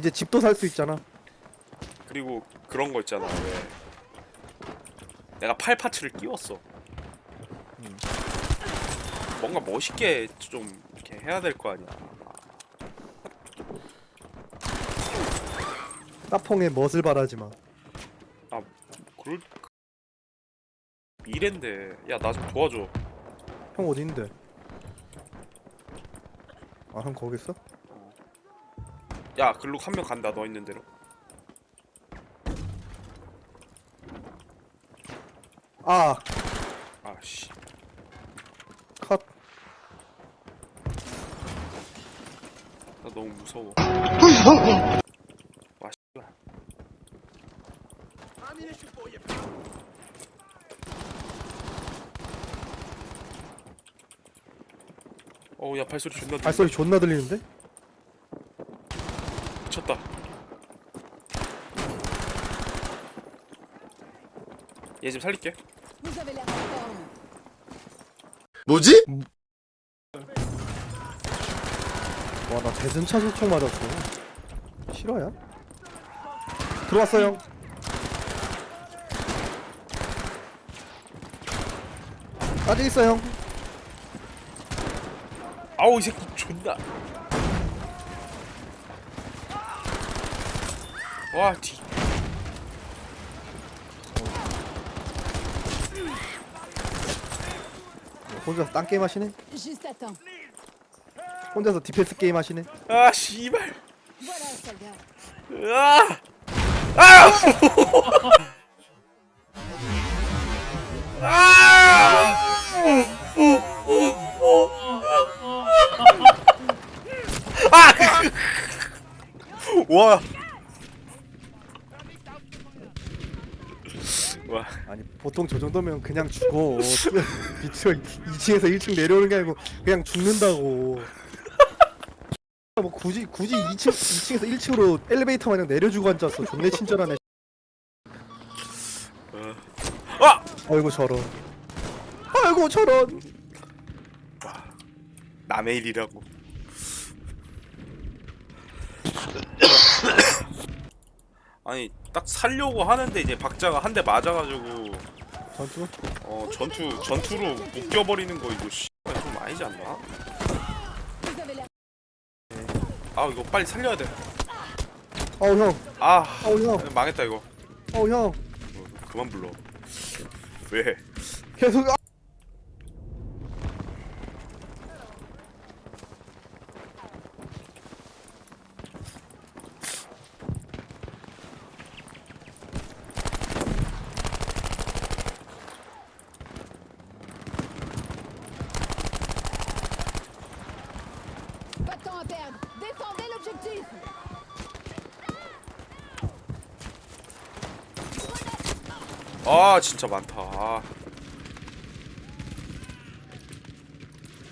이제 집도 살 수 있잖아. 그리고 그런 거 있잖아. 왜 내가 팔 파츠를 끼웠어. 음. 뭔가 멋있게 좀 이렇게 해야 될 거 아니야. 따퐁에 멋을 바라지 마. 그럴 미래인데 야 나 좀 도와줘. 형 어디 있는데? 아, 형 거기 있어? 야 글로 한 명 간다 너 있는 대로. 아, 아씨. 컷. 나 너무 무서워. 와 씨발. 어야 발소리 존나 들려. 발소리 존나 들리는데? 미쳤다. 얘좀 살릴게. 뭐지? 와, 나 대전차 소총 맞았어. 실화야? 들어왔어, 형. 아직 있어, 형. 아우 이 새끼 존나. 와 뒤. 혼자서 딴 게임 하시네? Juste. 혼자서 디펜스 게임 하시네? 아 씨발. Voilà, soldat. 으아! 아! 아! 와. 와. 아니, 보통 저 정도면 그냥 죽어. 미쳐. 2층에서 1층 내려오는 게 아니고 그냥 죽는다고. 뭐 굳이 굳이 2층 2층에서 1층으로 엘리베이터 마냥 내려주고 앉았어. 존내 친절하네. 아! 아이고 저런. 아이고 저런. 남의 일이라고. 아니 딱 살려고 하는데 이제 박자가 한 대 맞아가지고 전투? 어 전투 전투로 묶여버리는 거 이거 씨, 좀 아니지 않나? 아 이거 빨리 살려야 돼. 어우 형. 아 어우 형. 망했다 이거. 어우 형. 어, 그만 불러. 왜? 계속 아! Pas de temps à perdre. Défendez l'objectif. 아 진짜 많다. 아.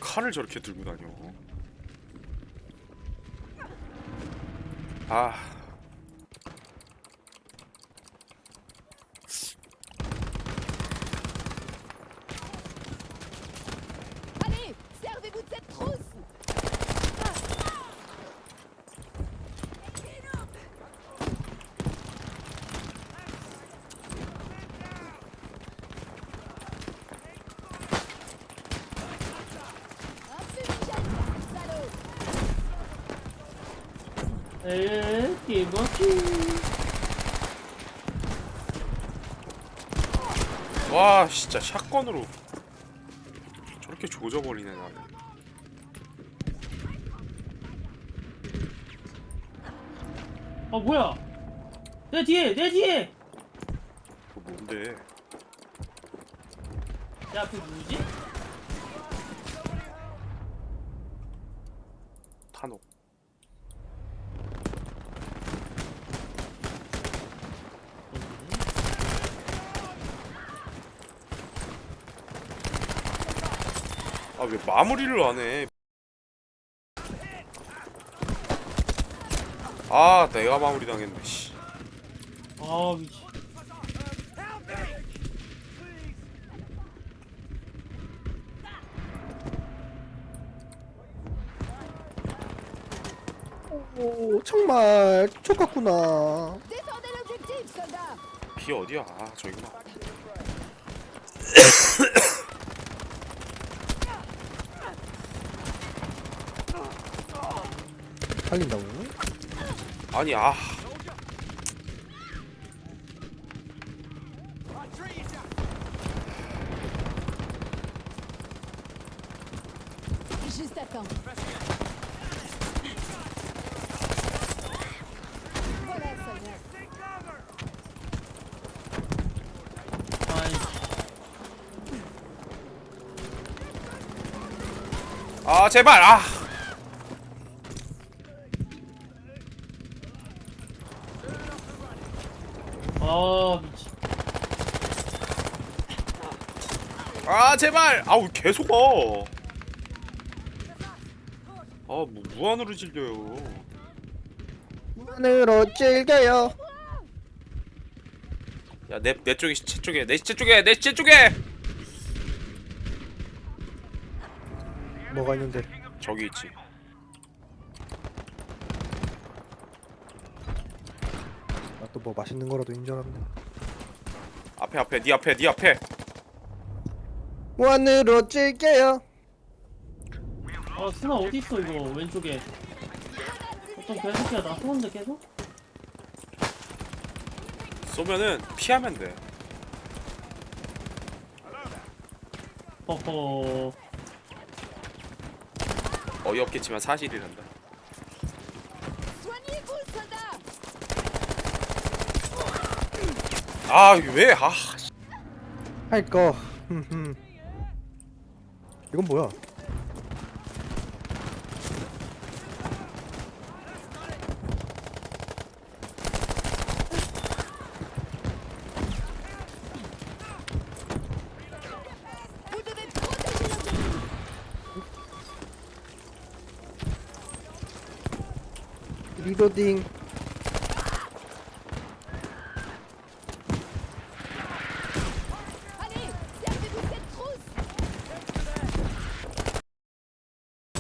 칼을 저렇게 들고 다녀. 아. Allez, servez-vous de cette trousse. Un fumigène, salaud. 에, 개먹기. 와 진짜 샷건으로 저렇게 조져버리네 나를. 아, 뭐야? 내 뒤에, 내 뒤에! 그 뭔데? 야, 그 누구지? 탄옥. 아 왜 마무리를 안 해? 아 내가 마무리 당했네. 씨. 아, 미치. 오 정말 촉같구나 비 어디야? 아 저기구나. 살린다고? 아니 아아 제발 아아 미친 아 제발 아우 계속 와. 아 뭐 무한으로 질려요. 문으로 찔겨요 야 내 내 쪽에 시체 쪽에 내 시체 쪽에 내 시체 쪽에 뭐가 있는데 저기 있지. 나 또 뭐 맛있는 거라도 인줄 알았네 앞에 앞에 네 앞에 네 앞에 문으로 찔겨요 아 스나 어디 있어 이거 왼쪽에 어떤 개새끼야 나 쏘는데 계속? 쏘면은 피하면 돼. 허허 어이없겠지만 사실이란다. Soldats 아 왜 아. 씨. 할거 흠흠 이건 뭐야 리로딩 Allez, servez-vous de cette trousse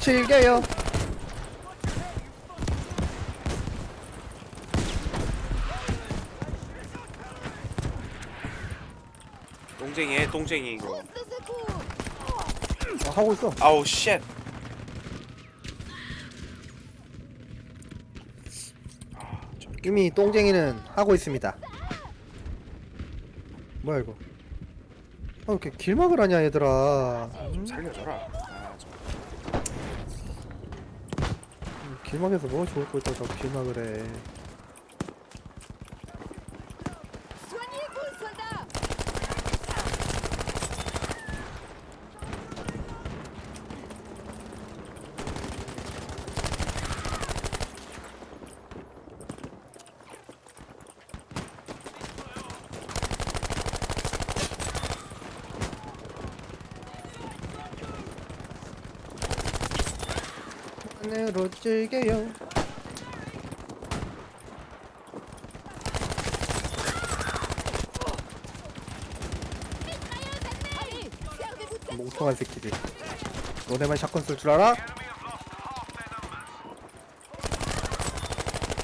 즐겨요 똥쟁이해 똥쟁이 이거. Trousse de secours 아, 하고 있어 아우 쉣. 이미 똥쟁이는 하고 있습니다 뭐야 이거 아 이렇게 길막을 하냐 얘들아 좀 살려줘라. 아, 좀. 음, 길막에서 뭐 좋을 거 있다고 자꾸 길막을 해 Soignez-vous, soldats 문으로 즐겨요 멍청한 새끼들 너네만 샷건 쓸 줄 알아?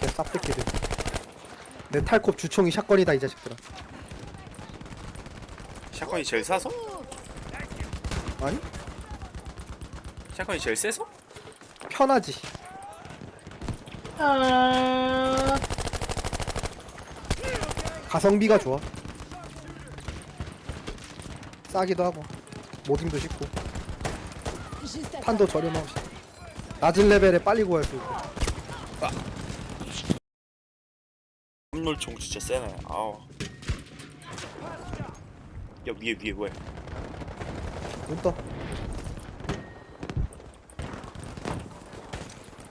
개 쌉새끼들 내 탈콥 주총이 샷건이다 이 자식들아 샷건이 제일 싸서? 아니? 샷건이 제일 세서? 편하지. 아. 가성비가 좋아. 싸기도 하고 모딩도 쉽고. 탄도 저렴하고. 낮은 레벨에 빨리 구할 수 있고. 함몰총 진짜 세네. 아우. 야 위에 위에 왜? 눈떠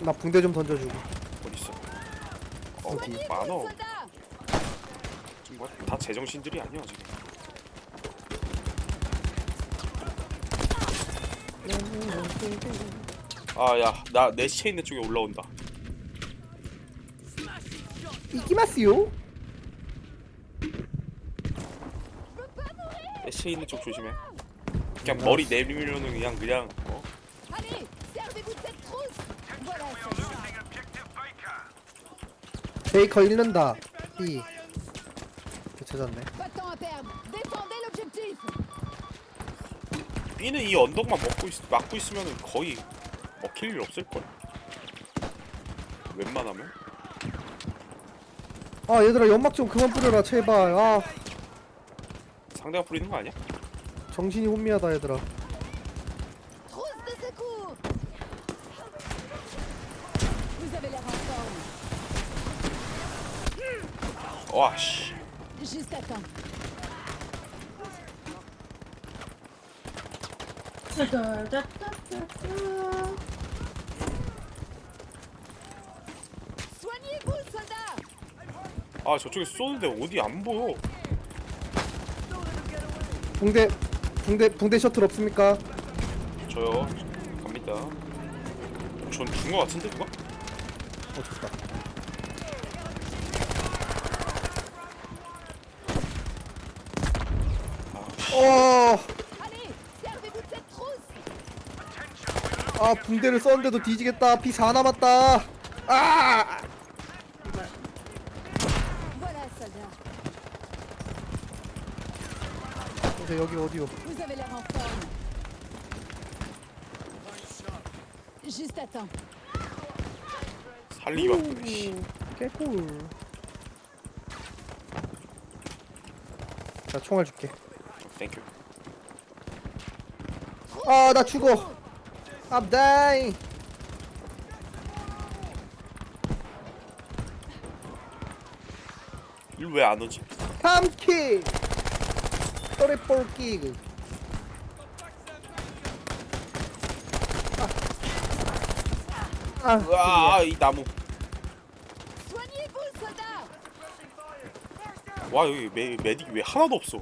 나 붕대 좀 던져주고 어디 있어? 어 어디? 많어. 지금 뭐다 제정신들이 아니야 지금. 아 야 나 내 시체 있는 쪽에 올라온다. 이기마스요 내 시체 있는 쪽 조심해. 그냥 머리 내밀면은 그냥 그냥 어? Allez, servez-vous de cette trousse Voilà, soldats 베이커 잃는다. 이. 찾았네. Pas de temps à perdre. Défendez l'objectif. B는 이 언덕만 먹고 있, 막고 있으면 거의 먹힐 일 없을 걸. 웬만하면 아 얘들아 연막 좀 그만 뿌려라 제발. 아 상대가 뿌리는 거 아니야? 정신이 혼미하다 얘들아. 와 씨. Juste à temps. Soignez-vous, soldats. 아 저쪽에 쏘는데 어디 안 보여? 붕대 붕대 붕대 셔틀 없습니까? 저요. 갑니다. 전준거 같은데 누가? 어 좋다. 어, Allez, servez-vous de cette trousse. 아 붕대를 썼는데도 뒤지겠다. 피 4 남았다. 아. 이제 여기 어디요? 살리기 바쁘네. 씨. 개꿀. 자 총알 줄게. 땡큐. 아 나 죽어. I'm dying. 일왜안 오지? 3킬. 트리플 킥. 아, 아, 으아 이 나무. 와 여기 메, 메딕이 왜 하나도 없어?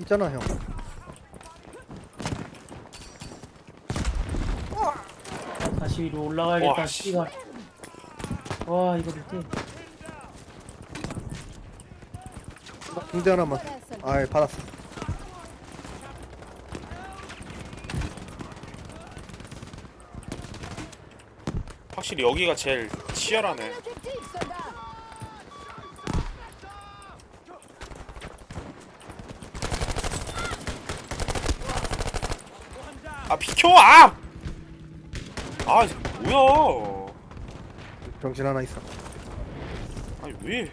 있잖아 형. 다시 위로 올라가야겠다 와, 씨. 씨발 와 이거 밑에 붕대 하나만. 아 받았어. 확실히 여기가 제일 치열하네. 아 비켜 아! 아 뭐야? 병신 하나 있어. 아니 왜?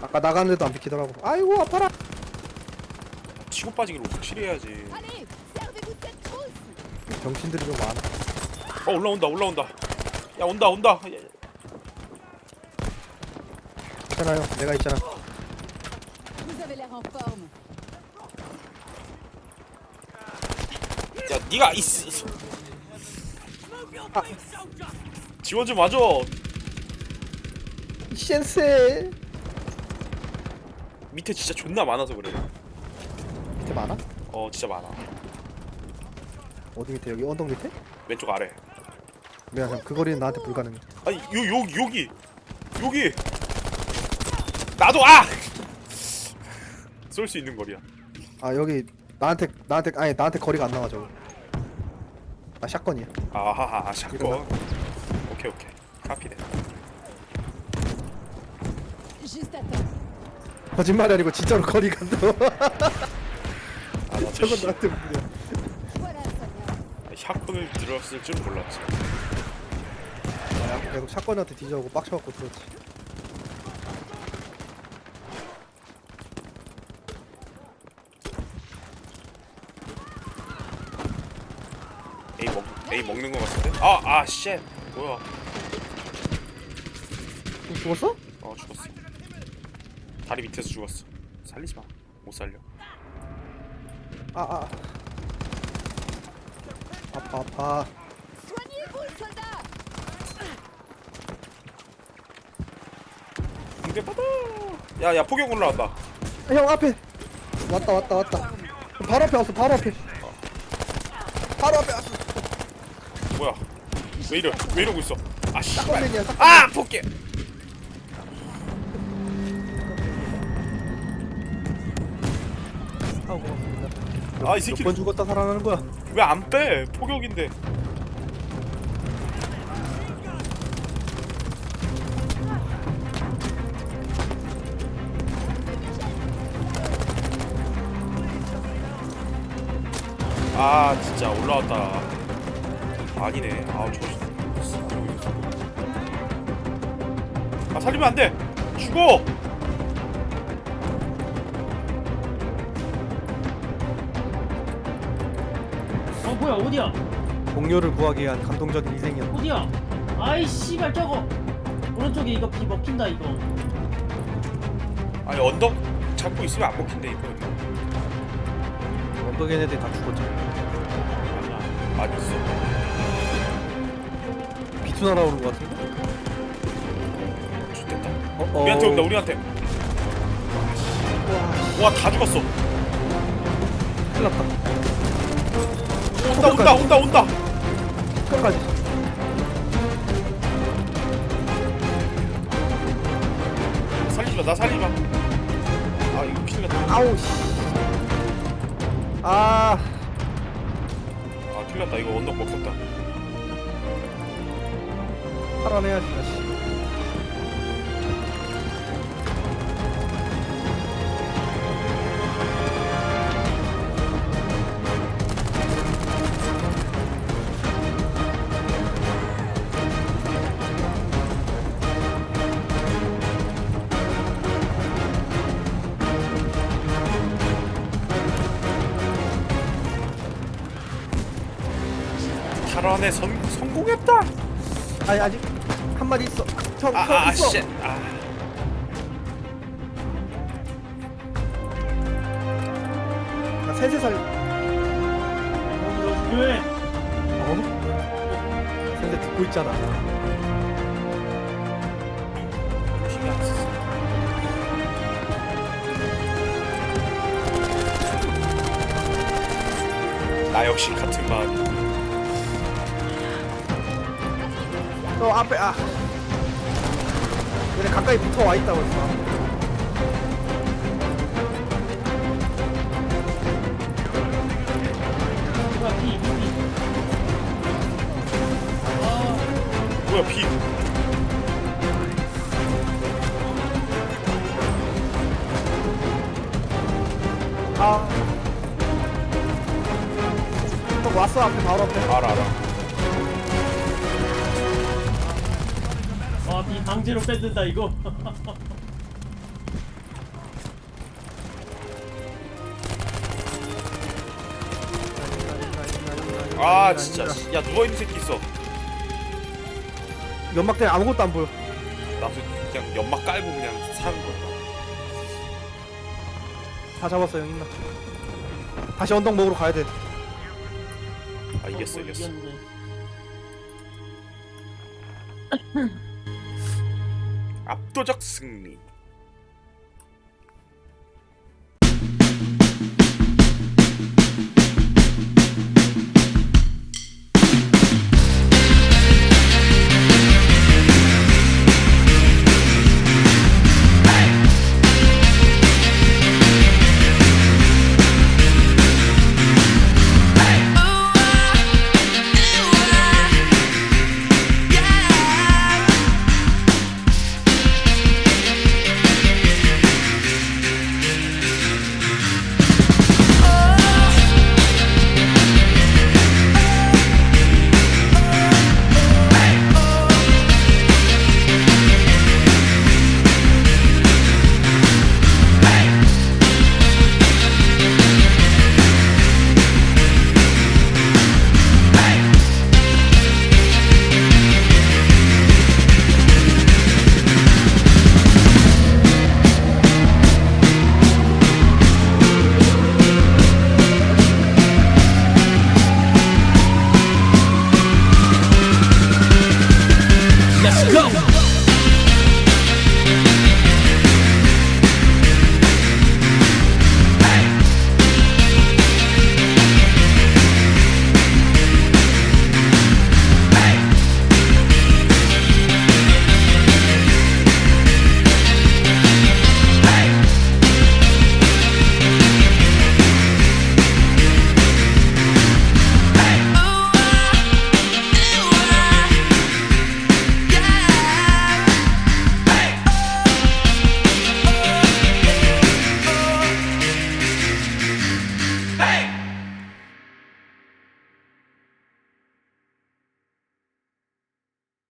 아까 나갔는데도 안 비키더라고. 아이고 아파라. 치고 빠지기로 확실히 해야지. Allez, servez-vous de cette trousse. 병신들이 좀 많아. 어 올라온다 올라온다. 야 온다 온다. 야, 있잖아요. 내가 있잖아. 니가 있어. 아. 지원 좀 와줘. 센세. 밑에 진짜 존나 많아서 그래. 밑에 많아? 어 진짜 많아. 어디 밑에 여기 언덕 밑에? 왼쪽 아래. 미안 형. 그 거리는 나한테 불가능해. 아니 요 여기 여기 여기. 나도 아. 쏠 수 있는 거리야. 아 여기 나한테 나한테 아니 나한테 거리가 안 나와 저기. 나 샷건이야. 아하하 샷건. 오케이 오케이. 카피네. Juste à temps. 거짓말이 아니고 진짜로 거리가. 아나 저건 나한테. Voilà, soldats. 샷건을 들었을 줄 몰랐지. 아, 계속 샷건한테 뒤져오고 빡쳐갖고 들었지. A 먹는 거 같은데? 아 아 쉣. 뭐야? 또 죽었어? 어 죽었어. 다리 밑에서 죽었어. 살리지 마. 못 살려. 아 아. 아파 아파. Soldats. 공대 받아. 야야 포격 올라왔다. 아, 형 앞에. 왔다 왔다 왔다. 바로 앞에 왔어 바로 앞에. 바로 앞에 왔어. 왜 이래? 왜 이러고 있어? 아 씨발. 아 포켓. 아이 새끼 몇번 죽었다 살아나는 거야. 왜안 빼? 포격인데. 아 진짜 올라왔다. 아니네. 아 조심 아 살리면 안 돼. 죽어! 어 뭐야 어디야? 동료를 구하기 위한 감동적인 희생이었다. 어디야? 아이 씨발 저거. 오른쪽에 이거 비 먹힌다 이거. 아니 언덕 잡고 있으면 안 먹힌대 이거. 언덕 얘네들이 다 죽었잖아. 아니 있어 비투 날아오는 것 같은데? 좋겠다. 어, 어... 우리한테 온다 우리한테. 와 다 죽었어. 큰일 났다. 온다 온다 온다 온다. 끝까지. 살리지 마 나 살리지 마. 아 이거 큰일 났다. 아우 씨. 아... 아 큰일 났다. 이거 언덕 먹혔다 살아내야지 다시. 탈환에 성, 성공했다. 아니 아직 한 마리 있어 형, 형 아아 있어 씨. 아. 나 세세 살 어, 왜? 어? 세세 듣고 있잖아 신경 안 썼어. 나 역시 같은 마음. 너 앞에 아 가까이 붙어 와 있다고 했어 뭐야 비 비. 아? 아. 또 왔어 앞에 바로 앞에. 알아 알아. 와, 비 강제로 뺏는다 이거. 아 진짜. 씨. 야 누워 있는 새끼 있어. 연막 때문에 아무것도 안 보여. 나도 그냥 연막 깔고 그냥 사는 거야. 다 잡았어 형 있나? 다시 언덕 먹으러 가야 돼. 아 이겼어 어, 이겼어. 이겼네. 압도적 승리.